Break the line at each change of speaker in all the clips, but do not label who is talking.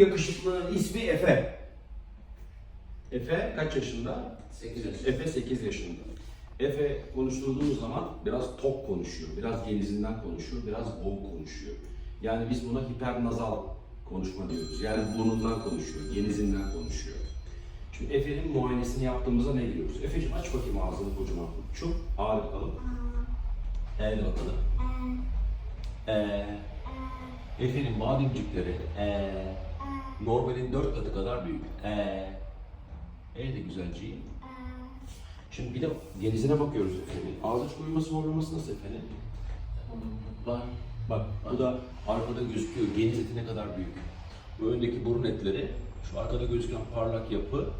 yakışıklının ismi Efe. Efe kaç yaşında?
8 yaş.
Efe 8 yaşında. Efe konuşturduğumuz zaman biraz tok konuşuyor, biraz genizinden konuşuyor, biraz boğuk konuşuyor. Yani biz buna hipernazal konuşma diyoruz. Yani burnundan konuşuyor, genizinden konuşuyor. Şimdi Efe'nin muayenesini yaptığımızda ne görüyoruz? Efe'cim aç bakayım ağzını kocaman. Şu ağır bakalım. Eğil bakalım. Ee, Efe'nin bademcikleri ee, normalin dört katı kadar büyük. Ee, e de güzelciğim. Şimdi bir de genizine bakıyoruz Efe'nin. Ağız aç uyuması horlaması nasıl Efe'nin? Var. Bak bu da arkada gözüküyor. Geniz eti ne kadar büyük. Bu öndeki burun etleri, şu arkada gözüken parlak yapı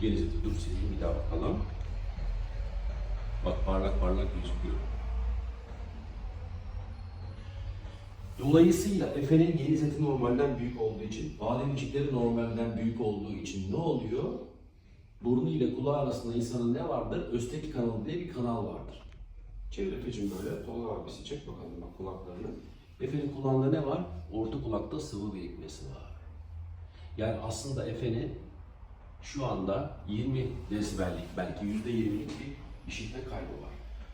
geniz eti. Dur sileyim bir daha bakalım. Bak parlak parlak gözüküyor. Dolayısıyla Efe'nin geniz eti normalden büyük olduğu için, bademcikleri normalden büyük olduğu için ne oluyor? Burnu ile kulağı arasında insanın ne vardır? Östeki kanalı diye bir kanal vardır. Çevir Efe'cim böyle. Tolga abisi çek bakalım bak kulaklarını. Efe'nin kulağında ne var? Orta kulakta sıvı birikmesi var. Yani aslında Efe'nin şu anda 20 desibellik belki %20'lik bir işitme kaybı var.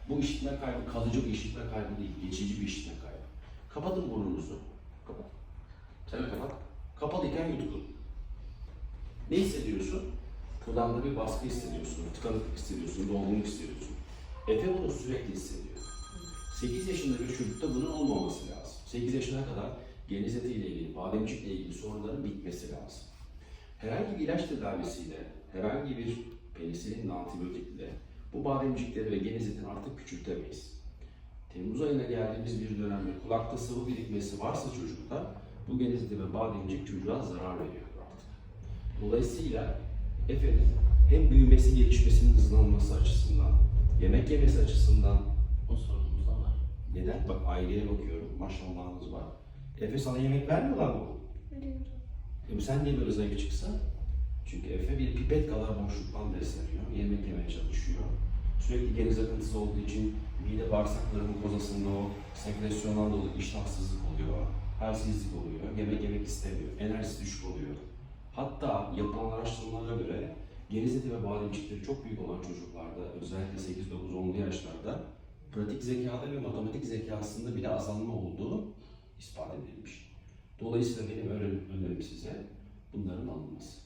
Bu işitme kaybı kalıcı bir işitme kaybı değil, geçici bir işitme kaybı. Kapatın burnunuzu. Kapat. Sen de kapat. Kapalıyken yutkun. Ne hissediyorsun? Kulağında bir baskı hissediyorsun, tıkanıklık hissediyorsun, dolgunluk hissediyorsun. Efe bunu sürekli hissediyor. 8 yaşında bir çocukta bunun olmaması lazım. 8 yaşına kadar geniz etiyle ilgili, bademcikle ilgili sorunların bitmesi lazım. Herhangi bir ilaç tedavisiyle, herhangi bir penisilinle, antibiyotikle bu bademcikleri ve geniz etini artık küçültemeyiz. Temmuz ayına geldiğimiz bir dönemde kulakta sıvı birikmesi varsa çocukta bu geniz eti ve bademcik çocuğa zarar veriyor artık. Dolayısıyla Efe'nin hem büyümesi, gelişmesinin hızlanması açısından, yemek yemesi açısından
O sorunumuz da var.
neden? Bak aileye bakıyorum, maşallahınız var. Efe sana yemek vermiyorlar mı?
Veriyorum.
E sen niye böyle zayıf çıksan? Çünkü Efe bir pipet kadar boşluktan besleniyor, yemek yemeye çalışıyor. Sürekli geniz akıntısı olduğu için mide bağırsakları mukozasında o sekresyondan dolayı iştahsızlık oluyor, halsizlik oluyor, yemek yemek istemiyor, enerjisi düşük oluyor. Hatta yapılan araştırmalara göre geniz eti ve bademcikleri çok büyük olan çocuklarda, özellikle 8, 9, 10'lu yaşlarda pratik zekada ve matematik zekasında bile azalma olduğu ispat edilmiş. Dolayısıyla benim önerim size bunların alınması.